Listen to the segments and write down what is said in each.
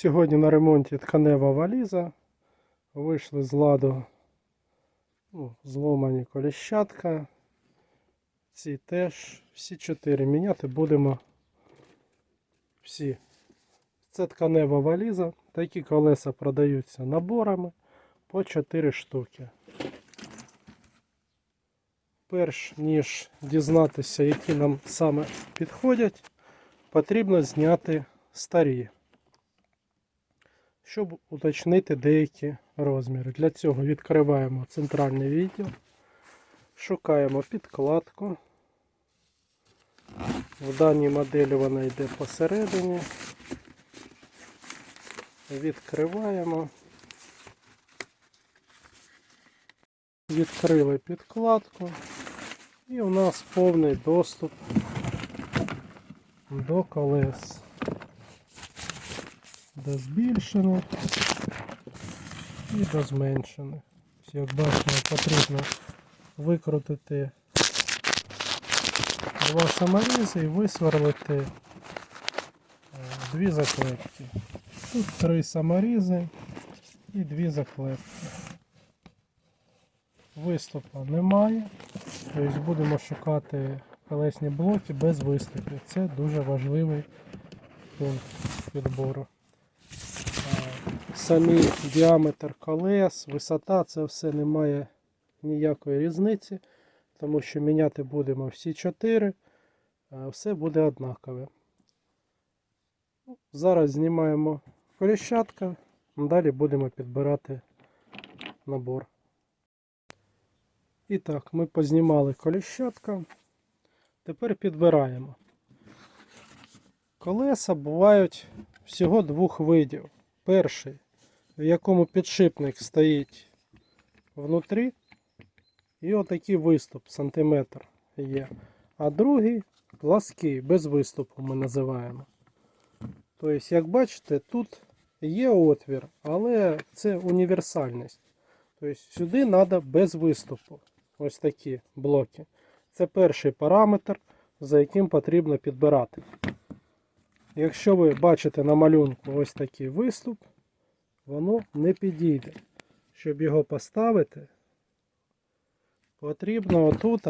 Сьогодні на ремонті тканева валіза. Вийшли з ладу ну, зломані коліщатка. Ці теж всі чотири міняти будемо всі. Це тканева валіза. Такі колеса продаються наборами по 4 штуки. Перш ніж дізнатися, які нам саме підходять, потрібно зняти старі, щоб уточнити деякі розміри. Для цього відкриваємо центральний відділ, шукаємо підкладку. В даній моделі вона йде посередині. Відкриваємо. Відкрили підкладку. І у нас повний доступ до колес. До збільшених і до зменшених. Як бачимо, потрібно викрутити два саморізи і висверлити е, дві заклепки. Тут три саморізи і дві заклепки. Виступа немає. Тобто будемо шукати колесні блоки без виступів. Це дуже важливий пункт відбору. Самі діаметр колес, висота, це все не має ніякої різниці, тому що міняти будемо всі чотири, а все буде однакове. Зараз знімаємо коліщатка, далі будемо підбирати набор. І так, ми познімали коліщатка. Тепер підбираємо. Колеса бувають всього двох видів. Перший, в якому підшипник стоїть внутрі, і отакий виступ сантиметр є. А другий плаский, без виступу ми називаємо. Тобто, як бачите, тут є отвір, але це універсальність. Тобто сюди треба без виступу. Ось такі блоки. Це перший параметр, за яким потрібно підбирати. Якщо ви бачите на малюнку ось такий виступ, воно не підійде. Щоб його поставити, потрібно отут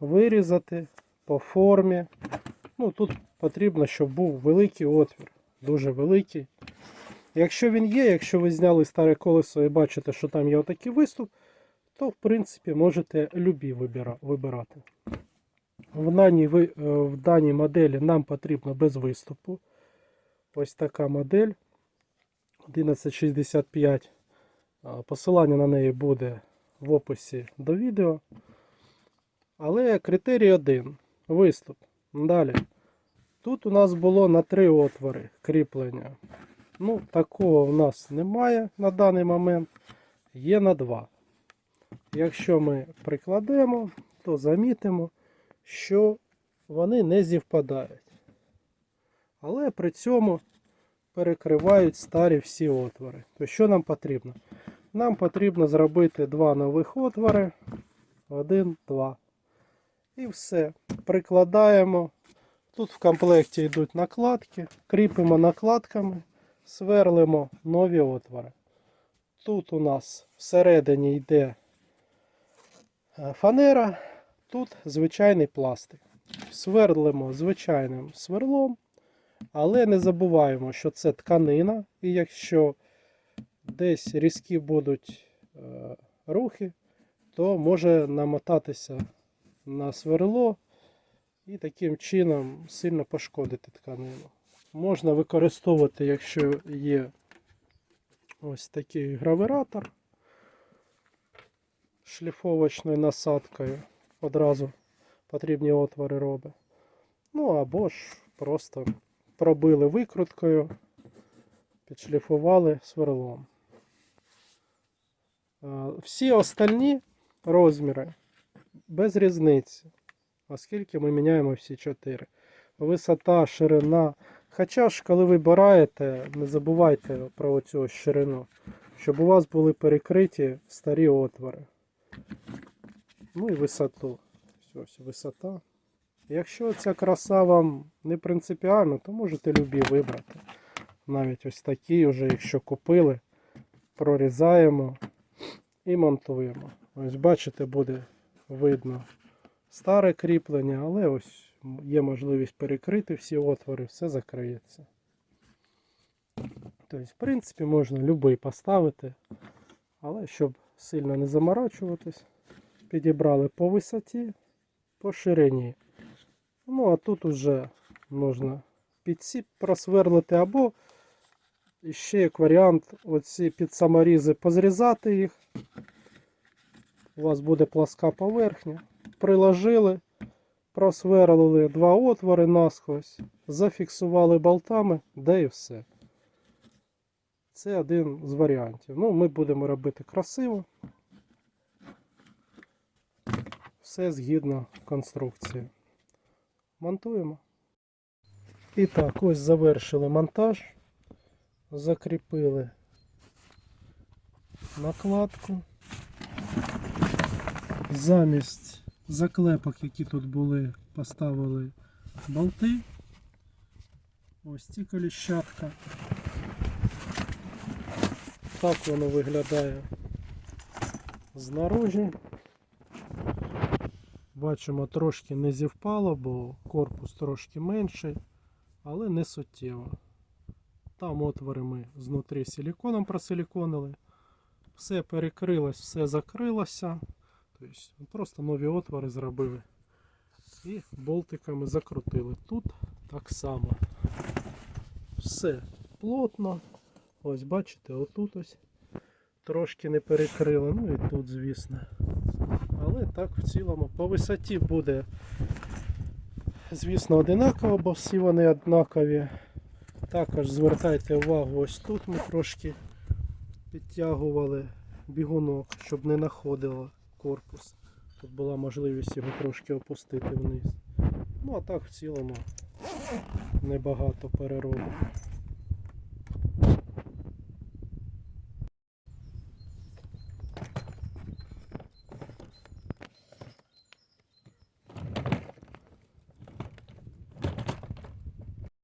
вирізати по формі. Ну, тут потрібно, щоб був великий отвір, дуже великий. Якщо він є, якщо ви зняли старе колесо і бачите, що там є отакий виступ, то в принципі можете любі вибирати. В даній, е, в даній моделі нам потрібно без виступу. Ось така модель 1165. Посилання на неї буде в описі до відео. Але критерій один виступ. Далі. Тут у нас було на три отвори кріплення. Ну, такого в нас немає на даний момент. Є на два. Якщо ми прикладемо, то замітимо, що вони не зівпадають. Але при цьому перекривають старі всі отвори. То що нам потрібно? Нам потрібно зробити два нових отвори. Один, два. І все. Прикладаємо. Тут в комплекті йдуть накладки, кріпимо накладками, сверлимо нові отвори. Тут у нас всередині йде е, фанера, тут звичайний пластик. Сверлимо звичайним сверлом, але не забуваємо, що це тканина, і якщо десь різкі будуть е, рухи, то може намотатися на сверло і таким чином сильно пошкодити тканину. Можна використовувати, якщо є ось такий гравератор шліфовочною насадкою. Одразу потрібні отвори робить. Ну або ж просто пробили викруткою, підшліфували сверлом. Всі остальні розміри без різниці, оскільки ми міняємо всі чотири. Висота, ширина. Хоча ж, коли вибираєте, не забувайте про цю ширину, щоб у вас були перекриті старі отвори. Ну і висоту. Ось ось висота. Якщо ця краса вам не принципіальна, то можете любі вибрати. навіть ось такі, вже якщо купили, прорізаємо і монтуємо. Ось бачите, буде видно старе кріплення, але ось є можливість перекрити всі отвори, все закриється. Тобто, в принципі, можна будь-який поставити, але щоб сильно не заморачуватись, підібрали по висоті, по ширині. Ну, а тут уже можна підсіп просверлити, або ще як варіант, оці під саморізи позрізати їх. У вас буде пласка поверхня. Приложили, просверлили два отвори насквозь, зафіксували болтами, да і все. Це один з варіантів. Ну, ми будемо робити красиво. Все згідно конструкції. Монтуємо. І так, ось завершили монтаж. Закріпили накладку. Замість заклепок, які тут були, поставили болти. Ось ці коліщатка. Так воно виглядає знаружі. Бачимо, трошки не зівпало, бо корпус трошки менший, але не суттєво. Там отвори ми знутрі силіконом просиліконили. Все перекрилось, все закрилося. Тобто просто нові отвори зробили. І болтиками закрутили. Тут так само. Все плотно. Ось бачите, отут ось трошки не перекрили. Ну і тут, звісно. Але так в цілому по висоті буде, звісно, одинаково, бо всі вони однакові. Також звертайте увагу, ось тут ми трошки підтягували бігунок, щоб не находило корпус. Тут була можливість його трошки опустити вниз. Ну а так в цілому небагато переробів.